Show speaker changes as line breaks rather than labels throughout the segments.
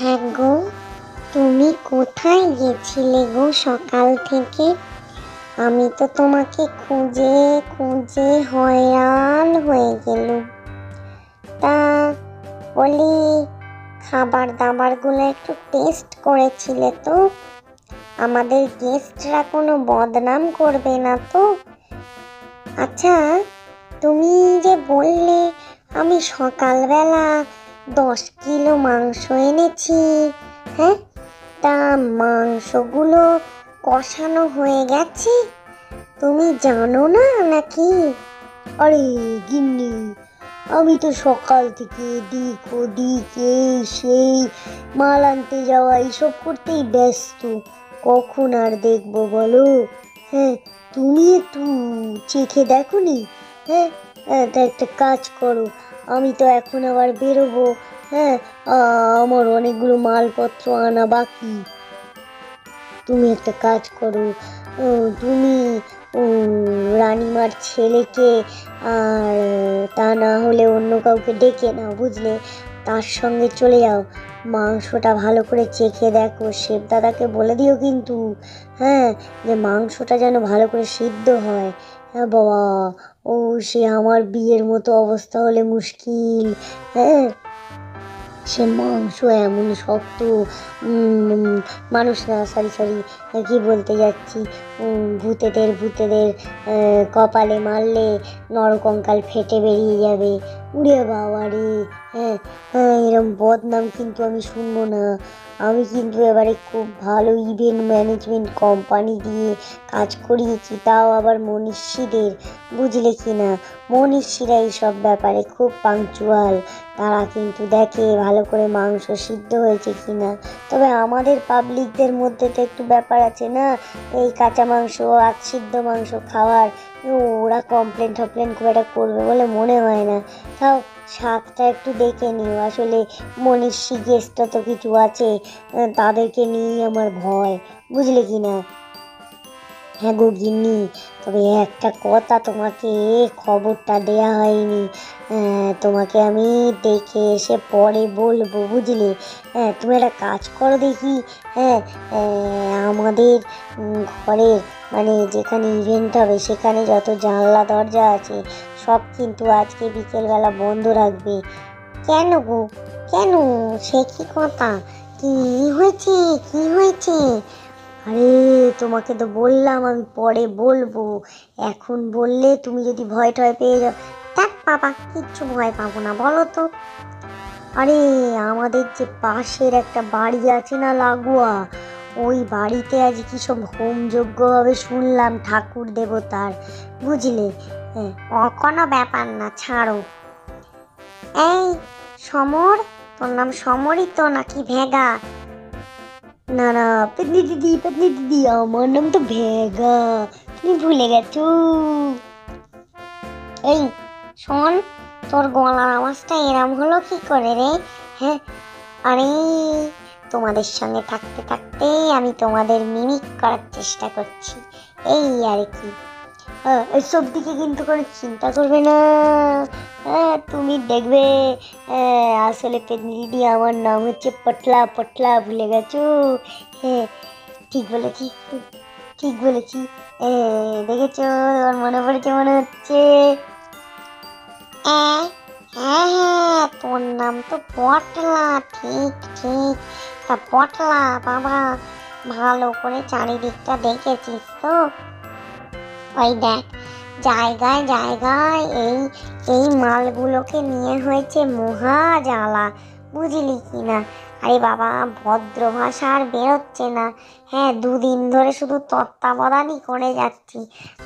হ্যাঁ গো, তুমি কোথায় গেছিলে গো সকাল থেকে? আমি তো তোমাকে খুঁজে খুঁজে হয়রান হয়ে গেল তা বলি খাবার দাবারগুলো একটু টেস্ট করেছিলে তো? আমাদের গেস্টরা কোনো বদনাম করবে না তো? আচ্ছা তুমি যে বললে, আমি সকালবেলা দশ কিলো মাংস এনেছি হ্যাঁ? তা মাংসগুলো কষানো হয়ে গেছে। তুমি জানো না নাকি?
আরে গিন্নি, আমি তো সকাল থেকে এদিক ওদিক এই সেই মাল আনতে যাওয়া, এইসব করতেই ব্যস্ত। কখন আর দেখব বলো? হ্যাঁ তুমি একটু চেখে দেখো নি হ্যাঁ একটা কাজ করো। আমি তো এখন আবার বেরোবো হ্যাঁ? আমার অনেকগুলো মালপত্র আনা বাকি। তুমি একটা কাজ করো তুমি রানীমার ছেলেকে আর, তা না হলে অন্য কাউকে ডেকে নাও, বুঝলে? তার সঙ্গে চলে যাও। মাংসটা ভালো করে চেখে দেখো, শেফ দাদাকে বলে দিও কিন্তু হ্যাঁ? যে মাংসটা যেন ভালো করে সিদ্ধ হয়। হ্যাঁ বাবা ও সে আমার বিয়ের মতো অবস্থা হলে মুশকিল হ্যাঁ? সে মাংস এমন শক্ত মানুষ না সরি সরি কি বলতে যাচ্ছি? ভূতেদের ভূতেদের কপালে মারলে নরকঙ্কাল ফেটে বেরিয়ে যাবে। উড়ে বাবা রে হ্যাঁ হ্যাঁ এরম বদনাম কিন্তু আমি শুনব না। আমি কিন্তু এবারে খুব ভালো ইভেন্ট ম্যানেজমেন্ট কোম্পানি দিয়ে কাজ করিয়েছি, তাও আবার মনীষীদের, বুঝলে কি না? মনীষীরা এইসব ব্যাপারে খুব পাংচুয়াল তারা কিন্তু দেখে ভালো করে মাংস সিদ্ধ হয়েছে কি না তবে আমাদের পাবলিকদের মধ্যে তো একটু ব্যাপার আছে না? এই কাঁচা মাংস আর সিদ্ধ মাংস খাওয়ার ওরা কমপ্লেন টমপ্লেন খুব একটা করবে বলে মনে হয় না। তাও স্বাদটা একটু দেখে নিও। আসলে মনীষী গেস্টটা তো কিছু আছে তাদেরকে নিয়েই আমার ভয়। বুঝলে কি না হ্যাঁ গো গিন্নি, তবে একটা কথা তোমাকে খবরটা দেয়া হয়নি। তোমাকে আমি দেখে এসে পরে বলব, বুঝলে? হ্যাঁ তুমি একটা কাজ করো দেখি। হ্যাঁ আমাদের ঘরের মানে যেখানে ইভেন্ট হবে, সেখানে যত জানলা, দরজা আছে, সব কিন্তু আজকে বিকেলবেলা বন্ধ রাখবে।
কেন গো? কেন? সে কি কথা? কি হয়েছে? কি হয়েছে?
তোমাকে তো বললাম, আমি পরে বলব। এখন বললে তুমি যদি ভয় টয় পেয়ে যাও,
দেখ বাবা, কিচ্ছু ভয় পাবো না, বলো তো।
আরে, আমাদের যে পাশের একটা বাড়ি আছে না লাগোয়া, ওই বাড়িতে আজ কি সব হোমযজ্ঞ হবে শুনলাম ঠাকুর দেবতার, বুঝলে?
কোনো ব্যাপার না, ছাড়ো। এই, সমর, তোর নাম সমরই তো নাকি ভেগা?
না না পেতনি দিদি পেতনি দিদি আমার নাম তো ভেগা। তুমি ভুলে গেছো।
এই, শোন, তোর গলার আওয়াজটা এরম হলো কি করে রে? হ্যাঁ আরে, তোমাদের সঙ্গে থাকতে থাকতে আমি তোমাদের মিমিক করার চেষ্টা করছি। এই আর কি।
এসব দিকে কিন্তু কোনো চিন্তা করবে না। হ্যাঁ তুমি দেখবে হ্যাঁ, আসলে দিদি আমার নাম হচ্ছে পটলা পটলা ভুলে গেছো? হ্যাঁ ঠিক বলেছি ঠিক বলেছি। হ্যাঁ, দেখেছ? তোমার মনে পড়েছে মনে হচ্ছে?
হ্যাঁ হ্যাঁ হ্যাঁ তোর নাম তো পটলা ঠিক ঠিক। তা পটলা বাবা ভালো করে চারিদিকটা দেখেছিস তো? ওই দেখ, জায়গায় জায়গায় এই এই মালগুলোকে নিয়ে হয়েছে মহা জ্বালা, বুঝলি কি না আরে বাবা, ভদ্র ভাষা আর বেরোচ্ছে না। হ্যাঁ দুদিন ধরে শুধু তত্ত্বাবধানই করে যাচ্ছি।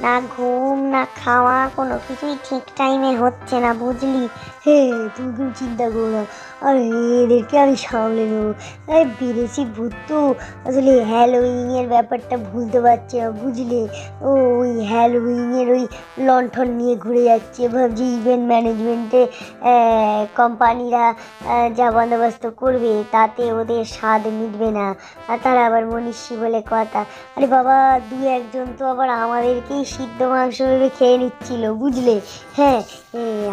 না ঘুম, না খাওয়া, কোনো কিছুই ঠিক টাইমে হচ্ছে না, বুঝলি?
হ্যাঁ তুমি কোনো চিন্তা করো না। আর, এদেরকে আমি সামলে নেব। আরে, বিদেশি ভূত তো আসলে হ্যালোইংয়ের ব্যাপারটা ভুলতে পারছে না, বুঝলে? ও, ওই হ্যালোইংয়ের ওই লণ্ঠন নিয়ে ঘুরে যাচ্ছে, ভাবছি ইভেন্ট ম্যানেজমেন্টে কোম্পানিরা যা বন্দোবস্ত করবে, তাতে ওদের স্বাদ মিটবে না। আর তারা আবার মনীষী বলে কথা। আরে বাবা দু একজন তো আবার আমাদেরকেই সিদ্ধ মাংস ভেবে খেয়ে নিচ্ছিল বুঝলে? হ্যাঁ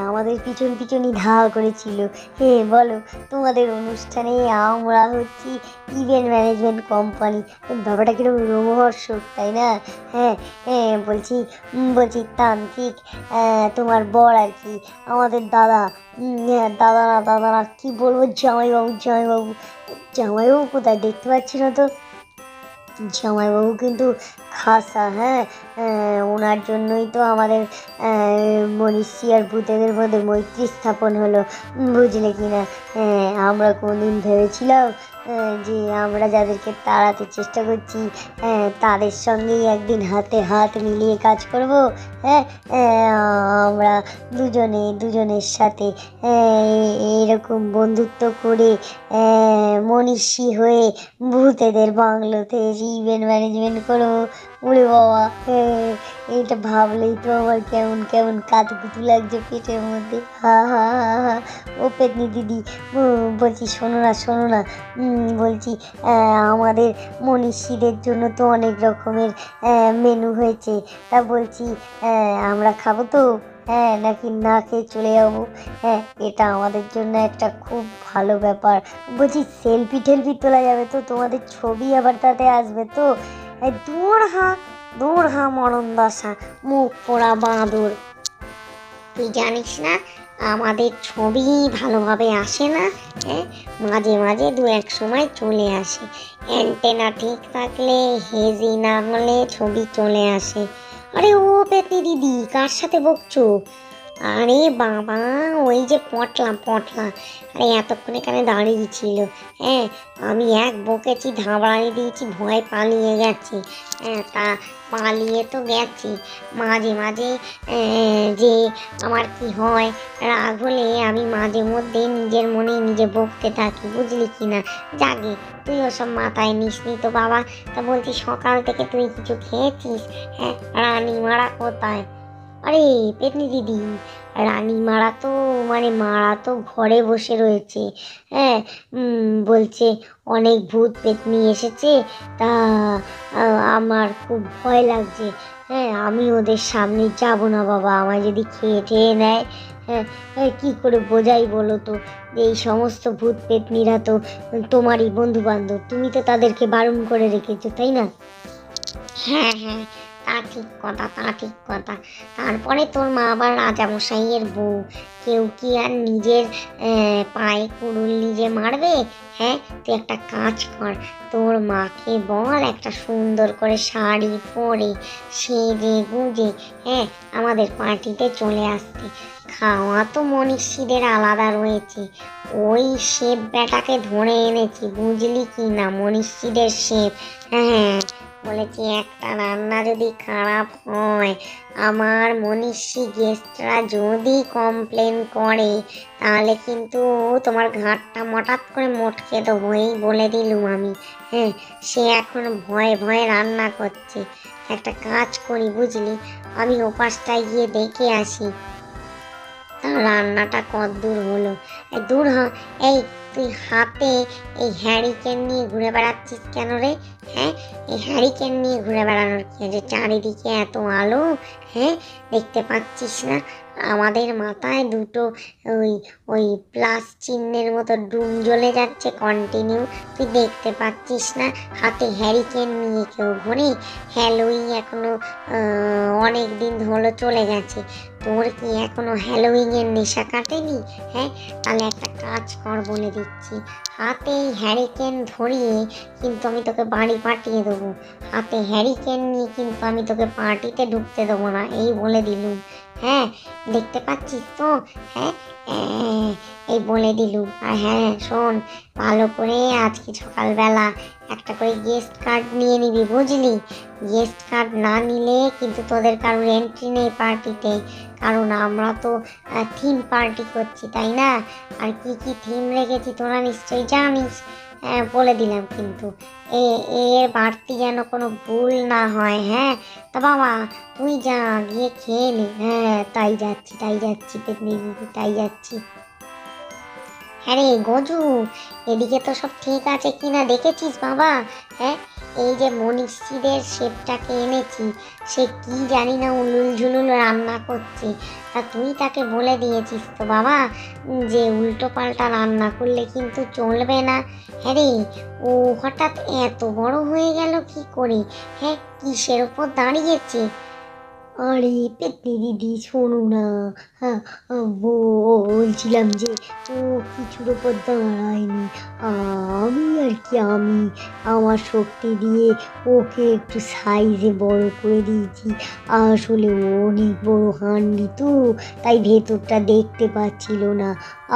আমাদের পিছন পিছনই ধাওয়া করেছিল। হে বলো তোমাদের অনুষ্ঠানে আমরা হচ্ছি ইভেন্ট ম্যানেজমেন্ট কোম্পানি ব্যাপারটা কীরকম রোমহর্ষক তাই না? হ্যাঁ হ্যাঁ বলছি বলছি তান্ত্রিক তোমার বর আর কি আমাদের দাদা। হ্যাঁ, দাদা না দাদা না কী বলব? জামাইবাবু জামাইবাবু জামাইবাবু কোথায়? দেখতে পাচ্ছি না তো। জামাইবাবু কিন্তু খাসা হ্যাঁ? ওনার জন্যই তো আমাদের মনীষী আর ভূতেদের মধ্যে মৈত্রী স্থাপন হলো, বুঝলে কি না? আমরা কোনদিন ভেবেছিলাম যে আমরা যাদেরকে তাড়াতে চেষ্টা করছি তাদের সঙ্গেই একদিন হাতে হাত মিলিয়ে কাজ করব হ্যাঁ? আমরা দুজনে, দুজনের সাথে এরকম বন্ধুত্ব করে মনীষী হয়ে ভূতেদের বাংলোতে ইভেন্ট ম্যানেজমেন্ট করব ওরে বাবা এটা ভাবলেই তো আমার কেমন কেমন কাতুকুতু লাগছে পেটের মধ্যে। হা হা হা হা, ও পেতনি দিদি বলছি, শোনো না শোনো না বলছি আমাদের মনীষীদের জন্য তো অনেক রকমের মেনু হয়েছে। তা বলছি আমরা খাব তো? হ্যাঁ নাকি না খেয়ে চলে যাব? হ্যাঁ এটা আমাদের জন্য একটা খুব ভালো ব্যাপার। বলছি সেলফি টেলফি তোলা যাবে তো? তোমাদের ছবি আবার তাতে আসবে তো? দূর হা দূর হা মরণ দশা, মুখ পোড়া বাঁদর।
তুই জানিস না, আমাদের ছবি ভালোভাবে আসে না হ্যাঁ মাঝে মাঝে দু এক সময় চলে আসে। অ্যান্টেনা ঠিক থাকলে, হেজি না হলে ছবি চলে আসে। আরে ও পেতনি দিদি, কার সাথে বকছো? আরে বাবা, ওই যে পটলা পটলা। আরে এতক্ষণে এখানে দাঁড়িয়ে ছিল? হ্যাঁ আমি এক বকেছি ধাবড়ানি দিয়েছি, ভয় পালিয়ে গেছে। হ্যাঁ তা পালিয়ে তো গেছি। মাঝে মাঝে যে আমার কি হয়, রাগ হলে আমি মাঝে মধ্যে নিজের মনে নিজে বকতে থাকি, বুঝলি কি না? জাগে, তুই ওসব মাথায় নিস নি তো বাবা। তা বলছি, সকাল থেকে তুই কিছু খেয়েছিস? হ্যাঁ রানীমারা কোথায়? আরে পেতনি দিদি রানীমারা তো মানে মারা তো ঘরে বসে রয়েছে। হ্যাঁ বলছে অনেক ভূত পেতনি এসেছে তা আমার খুব ভয় লাগছে। হ্যাঁ আমি ওদের সামনে যাব না বাবা আমায় যদি খেয়ে টেয়ে নেয়। হ্যাঁ হ্যাঁ, কী করে বোঝাই বলো তো? এই সমস্ত ভূত পেতনিরা তো তোমারই বন্ধু বান্ধব তুমি তো তাদেরকে বারণ করে রেখেছো তাই না? হ্যাঁ হ্যাঁ তা ঠিক কথা, তা ঠিক কথা। তারপরে তোর মা আবার রাজামশাইয়ের বউ। কেউ কি আর নিজের পায়ে কুড়ুল নিজে মারবে? হ্যাঁ তুই একটা কাজ কর। তোর মাকে বল একটা সুন্দর করে শাড়ি পরে সেজে গুজে হ্যাঁ আমাদের পার্টিতে চলে আসতে। খাওয়া তো মনীষীদের আলাদা রয়েছে। ওই শেপ বেটাকে ধরে এনেছি, বুঝলি কি না? মনীষীদের শেপ হ্যাঁ। বলেছি একটা রান্না যদি খারাপ হয়, আমার মনীষী গেস্টরা যদি কমপ্লেন করে, তাহলে কিন্তু তোমার ঘাটটা মটাত করে মটকে দেবো। এই বলে দিলুম আমি। হ্যাঁ সে এখন ভয়ে ভয়ে রান্না করছে। একটা কাজ করি, বুঝলি? আমি ওপাশটায় গিয়ে দেখে আসি। তা রান্নাটা দূর হলো। দূর হ, এই তুই হাতে এই হ্যারিকেন নিয়ে ঘুরে বেড়াচ্ছিস কেন রে? হ্যাঁ এই হ্যারিকেন নিয়ে ঘুরে বেড়ানোর কি আছে চারিদিকে এত আলো হ্যাঁ দেখতে পাচ্ছিস না? আমাদের মাথায় দুটো ওই ওই প্লাস চিহ্নের মতো ডুম জ্বলে যাচ্ছে কন্টিনিউ তুই দেখতে পাচ্ছিস না? হাতে হ্যারিকেন নিয়ে কেউ ঘুরে? হ্যালোই এখনও অনেক দিন হলো চলে গেছে। তোর কি এখনও হ্যালোইনের নেশা কাটেনি? হ্যাঁ তাহলে একটা কাজ কর বলে দিচ্ছি। হাতে হ্যারিকেন ধরিয়ে কিন্তু আমি তোকে বাড়ি পাঠিয়ে দেবো। হাতে হ্যারিকেন নিয়ে কিন্তু আমি তোকে পার্টিতে ঢুকতে দেবো না, এই বলে দিলুম। হ্যাঁ দেখতে পাচ্ছিস তো? হ্যাঁ হ্যাঁ, এই বলে দিলুম আর হ্যাঁ শোন ভালো করে আজকে সকালবেলা একটা করে গেস্ট কার্ড নিয়ে নিবি বুঝলি? গেস্ট কার্ড না নিলে কিন্তু তোদের কারোর এন্ট্রি নেই পার্টিতে কারণ আমরা তো থিম পার্টি করছি তাই না? আর কি কি থিম রেখেছি তোরা নিশ্চয়ই জানিস। বলে দিলাম কিন্তু। এ এর বাড়তি যেন কোনো ভুল না হয় হ্যাঁ? তা বাবা, তুই যা, গিয়ে খেয়ে নে। হ্যাঁ তাই যাচ্ছি তাই যাচ্ছি পেতনি তাই যাচ্ছি। হ্যাঁ রে, গজু, এদিকে তো সব ঠিক আছে কিনা দেখেছিস বাবা? হ্যাঁ? এই যে মনীষীদের শেপটাকে এনেছি, সে কি জানি না উলুল ঝুলুল রান্না করছে। তা তুই তাকে বলে দিয়েছিস তো বাবা, যে উল্টো পাল্টা রান্না করলে কিন্তু চলবে না। হ্যাঁ রে, ও হঠাৎ এত বড় হয়ে গেল কি করে? হ্যাঁ কিসের ওপর দাঁড়িয়েছে?
আরে পেতনি দিদি, শোনো না। হ্যাঁ বলছিলাম যে ও কিছুর ওপর দাঁড়ায়নি। আমি আর কি, আমি আমার শক্তি দিয়ে ওকে একটু সাইজে বড় করে দিয়েছি। আসলে ও অনেক বড় হান্ডি তো, তাই ভেতরটা দেখতে পাচ্ছিল না।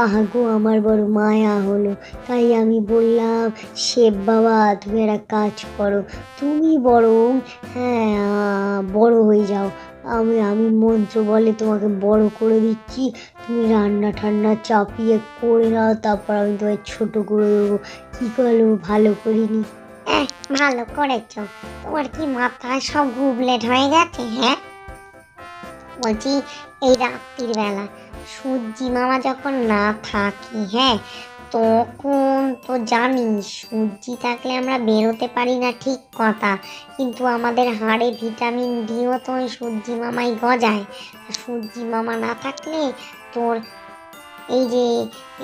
আহা গো, আমার বড় মায়া হলো। তাই আমি বললাম শেব বাবা, তুমি একটা কাজ করো। তুমি বরং হ্যাঁ বড় হয়ে যাও। আমি আমি মন্ত্র বলে তোমাকে বড় করে দিচ্ছি। তুমি রান্না ঠান্না চাপিয়ে করে নাও, তারপর আমি তোমায় ছোট করে দেবো। কী করল ভালো করিনি
ভালো করেছ। তোমার কি মাথায় সব গুবলেট হয়ে গেছে হ্যাঁ? বলছি, এই রাত্রির বেলা সূর্যি মামা যখন না থাকি হ্যাঁ তখন তো জানিস সূর্যি থাকলে আমরা বেরোতে পারি না ঠিক কথা। কিন্তু আমাদের হাড়ে ভিটামিন ডিও তো ওই সূর্যি মামাই গজায়। সূর্যি মামা না থাকলে তোর এই যে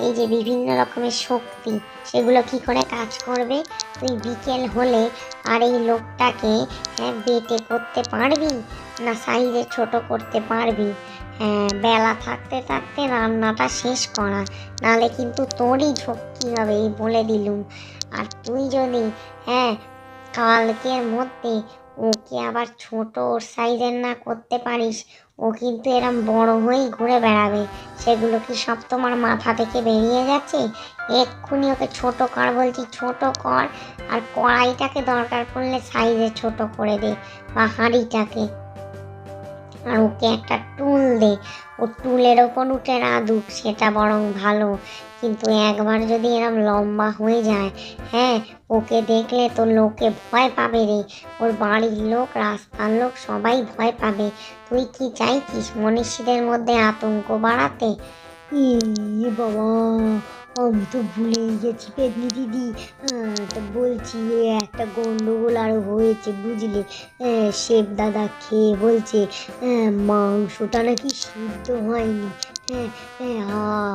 এই যে বিভিন্ন রকমের শক্তি, সেগুলো কি করে কাজ করবে? তুই বিকেল হলে আর এই লোকটাকে হ্যাঁ বেটে করতে পারবি? না সাইজে ছোট করতে পারবি? বেলা থাকতে থাকতে রান্নাটা শেষ করা। নালে কিন্তু তোরই ঝক্কি হবে, এই বলে দিলুম। আর তুই যদি হ্যাঁ কালকের মধ্যে ওকে আবার ছোট ওর সাইজের না করতে পারিস, ও কিন্তু এরম বড় হয়েই ঘুরে বেড়াবে। সেগুলো কি সব তোমার মাথা থেকে বেরিয়ে গেছে? এক্ষুনি ওকে ছোট কর বলছি, ছোট কর। আর কড়াইটাকে দরকার পড়লে সাইজে ছোট করে দে, বা হাঁড়িটাকে। আর ওকে একটা টুল দে। ও টুলের ওপর উঠে রাঁধুক সেটা বরং ভালো। কিন্তু একবার যদি এরম লম্বা হয়ে যায় হ্যাঁ ওকে দেখলে তো লোকে ভয় পাবে রে। ওর বাড়ির লোক, রাস্তার লোক, সবাই ভয় পাবে। তুই কি চাইছিস মনীষীদের মধ্যে আতঙ্ক বাড়াতে?
ই বাবা আমি তো ভুলেই গেছি পেতনি দিদি। তা বলছি একটা গন্ডগোল আরও হয়েছে, বুঝলে? শেফ দাদা খেয়ে বলছে মাংসটা নাকি সিদ্ধ হয়নি। হ্যাঁ হ্যাঁ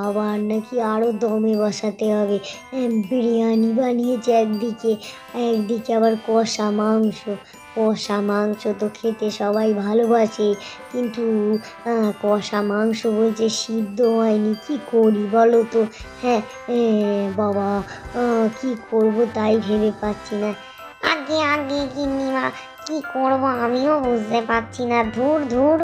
আবার নাকি আরও দমে বসাতে হবে। বিরিয়ানি বানিয়েছে একদিকে একদিকে আবার কষা মাংস। কষা মাংস তো খেতে সবাই ভালোবাসে। কিন্তু কষা মাংস বলছে সিদ্ধ হয়নি, কি করি বলো তো? হ্যাঁ বাবা কি করব তাই ভেবে পাচ্ছি না।
আগে আগে কিনিমা কি করব আমিও বুঝতে পারছি না। ধুর ধুর।